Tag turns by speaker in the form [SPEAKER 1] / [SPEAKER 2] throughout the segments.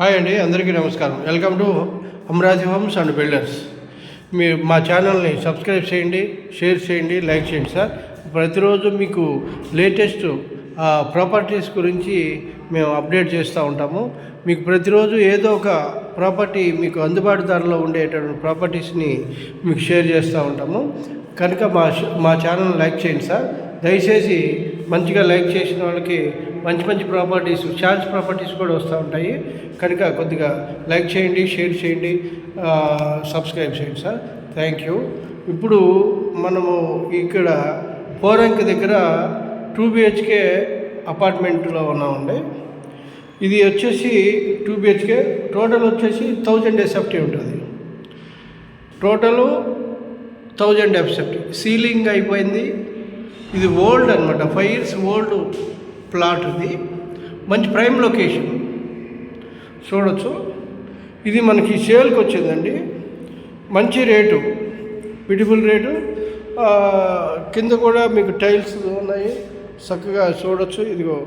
[SPEAKER 1] Hi అండి అందరికీ నమస్కారం. Welcome to Amaraji homes and builders. మీ మా ఛానల్ని సబ్స్క్రైబ్ చేయండి షేర్ చేయండి లైక్ చేయండి సార్. ప్రతిరోజు మీకు లేటెస్ట్ ప్రాపర్టీస్ గురించి మేము అప్డేట్ చేస్తూ ఉంటాము. మీకు ప్రతిరోజు ఏదో ఒక ప్రాపర్టీ మీకు అందుబాటు ధరలో ఉండేటువంటి ప్రాపర్టీస్ని మీకు షేర్ చేస్తూ ఉంటాము. కనుక మా మా ఛానల్ లైక్ చేయండి సార్. దయచేసి మంచిగా లైక్ చేసిన వాళ్ళకి మంచి మంచి ప్రాపర్టీస్ ఛాన్స్ ప్రాపర్టీస్ కూడా వస్తూ ఉంటాయి. కనుక కొద్దిగా లైక్ చేయండి షేర్ చేయండి సబ్స్క్రైబ్ చేయండి సార్. Thank you. ఇప్పుడు మనము ఇక్కడ పోరంక దగ్గర టూ బిహెచ్కే అపార్ట్మెంట్లో ఉన్నామండి. ఇది వచ్చేసి టూ బిహెచ్కే టోటల్ వచ్చేసి థౌజండ్ ఎస్ఎఫ్టీ ఉంటుంది. టోటలు థౌజండ్ ఎఫ్సెప్ట్ సీలింగ్ అయిపోయింది. ఇది ఓల్డ్ అనమాట ఫైవ్ ఇయర్స్ ఓల్డ్ ప్లాట్ ఇది. మంచి ప్రైమ్ లొకేషన్ చూడొచ్చు. ఇది మనకి సేల్కి వచ్చిందండి. మంచి రేటు. Beautiful rate. కింద కూడా మీకు టైల్స్ ఉన్నాయి. చక్కగా చూడొచ్చు. ఇదిగో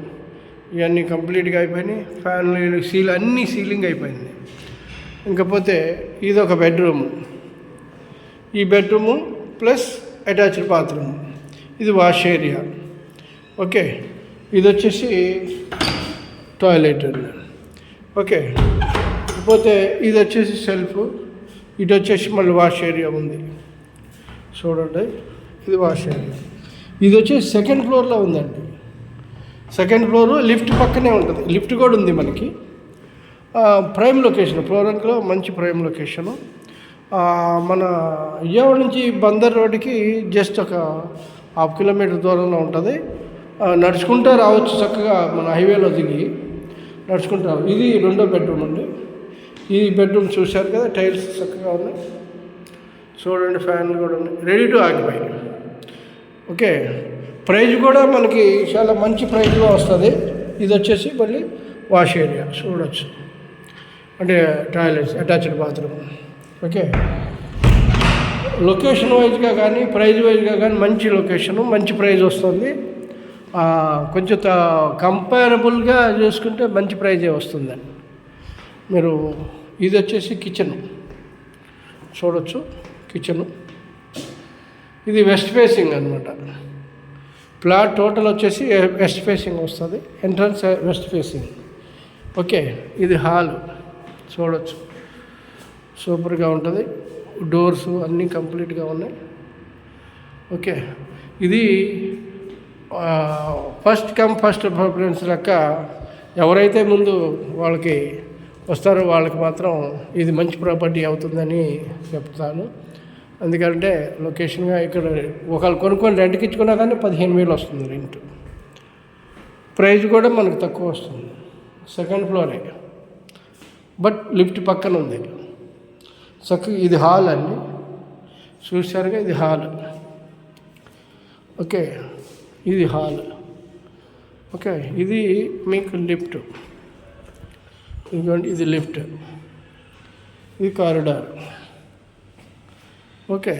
[SPEAKER 1] ఇవన్నీ కంప్లీట్గా అయిపోయినాయి. ఫ్యాన్లు సీల్ అన్నీ సీలింగ్ అయిపోయింది. ఇంకపోతే ఇది ఒక బెడ్రూమ్ ఈ బెడ్రూము ప్లస్ అటాచ్డ్ బాత్రూమ్ ఇది వాష్ ఏరియా. ఓకే ఇది వచ్చేసి టాయిలెట్ ఓకే పోతే ఇది వచ్చేసి సెల్ఫ్ ఇటు వచ్చేసి మళ్ళీ వాష్ ఏరియా ఉంది. చూడండి ఇది వాష్ ఏరియా. ఇది వచ్చేసి సెకండ్ ఫ్లోర్లో ఉందండి. సెకండ్ ఫ్లోర్ లిఫ్ట్ పక్కనే ఉంటుంది. లిఫ్ట్ కూడా ఉంది మనకి. ప్రైమ్ లొకేషన్ ఫ్లోరెంట్లో మంచి ప్రైమ్ లొకేషను. మన విజయవాడ నుంచి బందర్ రోడ్డుకి జస్ట్ ఒక హాఫ్ కిలోమీటర్ దూరంలో ఉంటుంది. నడుచుకుంటూ రావచ్చు చక్కగా మన హైవేలో దిగి. నడుచుకుంటా ఇది రెండో బెడ్రూమ్ అండి. ఈ బెడ్రూమ్ చూశారు కదా టైల్స్ చక్కగా ఉన్నాయి. చూడండి ఫ్యాన్లు కూడా ఉన్నాయి. Ready to occupy okay. Price కూడా మనకి చాలా మంచి ప్రైజ్లో వస్తుంది. ఇది వచ్చేసి మళ్ళీ వాష్ ఏరియా. చూడవచ్చు అంటే toilets attached bathroom. Okay. Location వైజ్గా కానీ ప్రైజ్ వైజ్గా కానీ మంచి లొకేషను మంచి ప్రైజ్ వస్తుంది. కొంచెం కంపేరబుల్గా చూసుకుంటే మంచి ప్రైజే వస్తుందండి. మీరు ఇది వచ్చేసి కిచెన్. చూడొచ్చు కిచెను. ఇది వెస్ట్ ఫేసింగ్ అనమాట ప్లాట్ టోటల్ వచ్చేసి వెస్ట్ ఫేసింగ్ వస్తుంది. Entrance west facing. ఓకే ఇది హాల్. చూడొచ్చు. సూపర్గా ఉంటుంది. డోర్స్ అన్నీ కంప్లీట్గా ఉన్నాయి. ఓకే. ఇది ఫస్ట్ కమ్ ఫస్ట్ ప్రిఫరెన్స్ లెక్క ఎవరైతే ముందు వాళ్ళకి వస్తారో వాళ్ళకి మాత్రం ఇది మంచి ప్రాపర్టీ అవుతుందని చెప్తాను. ఎందుకంటే లొకేషన్గా ఇక్కడ ఒకళ్ళు కొనుక్కొని రెంట్కి ఇచ్చుకున్నా కానీ పదిహేను వేలు వస్తుంది రెంట్. ప్రైజ్ కూడా మనకు తక్కువ వస్తుంది. సెకండ్ ఫ్లోరే. బట్ లిఫ్ట్ పక్కన ఉంది. చక్కగా ఇది హాల్ అండి. చూశారుగా ఇది హాల్. ఓకే ఇది హాల్. ఓకే ఇది మీకు లిఫ్ట్. ఇదిగోండి ఇది లిఫ్ట్. ఇది కారిడార్. ఓకే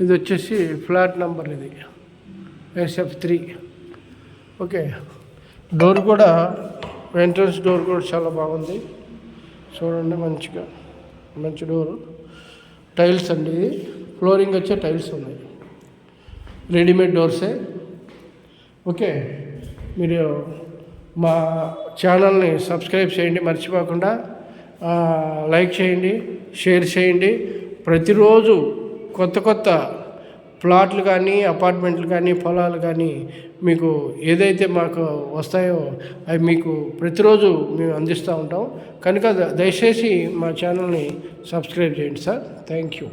[SPEAKER 1] ఇది వచ్చేసి ఫ్లాట్ నెంబర్ ఇది. SF three. ఓకే డోర్ కూడా ఎంట్రన్స్ డోర్ కూడా చాలా బాగుంది. చూడండి మంచిగా. మంచి డోర్ టైల్స్ అండి. ఇది ఫ్లోరింగ్ వచ్చే టైల్స్ ఉన్నాయి. రెడీమేడ్ డోర్సే. ఓకే. మీరు మా ఛానల్ని సబ్స్క్రైబ్ చేయండి మర్చిపోకుండా. లైక్ చేయండి షేర్ చేయండి. ప్రతిరోజు కొత్త కొత్త ప్లాట్లు కానీ అపార్ట్మెంట్లు కానీ పొలాలు కానీ మీకు ఏదైతే మాకు వస్తాయో అవి మీకు ప్రతిరోజు మేము అందిస్తూ ఉంటాం. కనుక ద- దయచేసి మా ఛానల్ని సబ్స్క్రైబ్ చేయండి సార్. Thank you.